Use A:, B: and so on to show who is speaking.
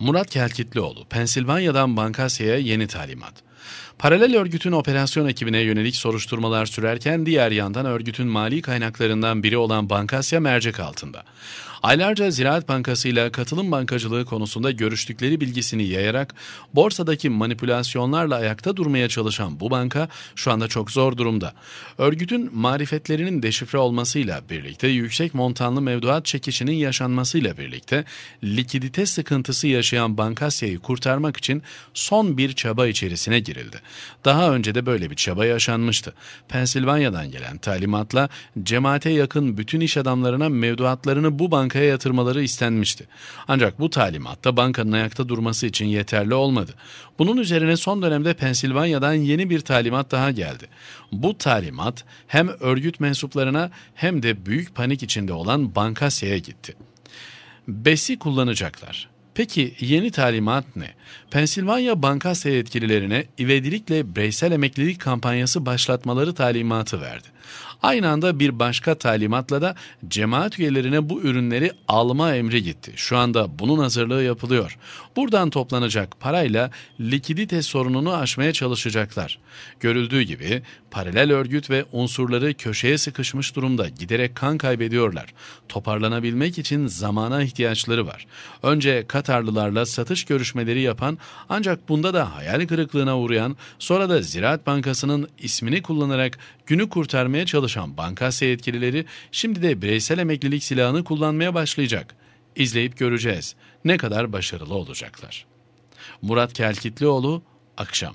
A: Murat Kelkitlioğlu, Pensilvanya'dan Bankasya'ya yeni talimat. Paralel örgütün operasyon ekibine yönelik soruşturmalar sürerken diğer yandan örgütün mali kaynaklarından biri olan Bankasya mercek altında. Aylarca Ziraat Bankası ile katılım bankacılığı konusunda görüştükleri bilgisini yayarak borsadaki manipülasyonlarla ayakta durmaya çalışan bu banka şu anda çok zor durumda. Örgütün marifetlerinin deşifre olmasıyla birlikte yüksek montanlı mevduat çekişinin yaşanmasıyla birlikte likidite sıkıntısı yaşayan Bankasya'yı kurtarmak için son bir çaba içerisine girildi. Daha önce de böyle bir çaba yaşanmıştı. Pensilvanya'dan gelen talimatla cemaate yakın bütün iş adamlarına mevduatlarını bu bankaya yatırmaları istenmişti. Ancak bu talimatta bankanın ayakta durması için yeterli olmadı. Bunun üzerine son dönemde Pensilvanya'dan yeni bir talimat daha geldi. Bu talimat hem örgüt mensuplarına hem de büyük panik içinde olan Bankasya'ya gitti. BES'i kullanacaklar. Peki yeni talimat ne? Pensilvanya Bankasya yetkililerine ivedilikle bireysel emeklilik kampanyası başlatmaları talimatı verdi. Aynı anda bir başka talimatla da cemaat üyelerine bu ürünleri alma emri gitti. Şu anda bunun hazırlığı yapılıyor. Buradan toplanacak parayla likidite sorununu aşmaya çalışacaklar. Görüldüğü gibi paralel örgüt ve unsurları köşeye sıkışmış durumda giderek kan kaybediyorlar. Toparlanabilmek için zamana ihtiyaçları var. Önce Katarlılarla satış görüşmeleri yapan ancak bunda da hayal kırıklığına uğrayan sonra da Ziraat Bankası'nın ismini kullanarak günü kurtarmaya çalışan Bankasya yetkilileri şimdi de bireysel emeklilik silahını kullanmaya başlayacak. İzleyip göreceğiz ne kadar başarılı olacaklar. Murat Kelkitlioğlu, Akşam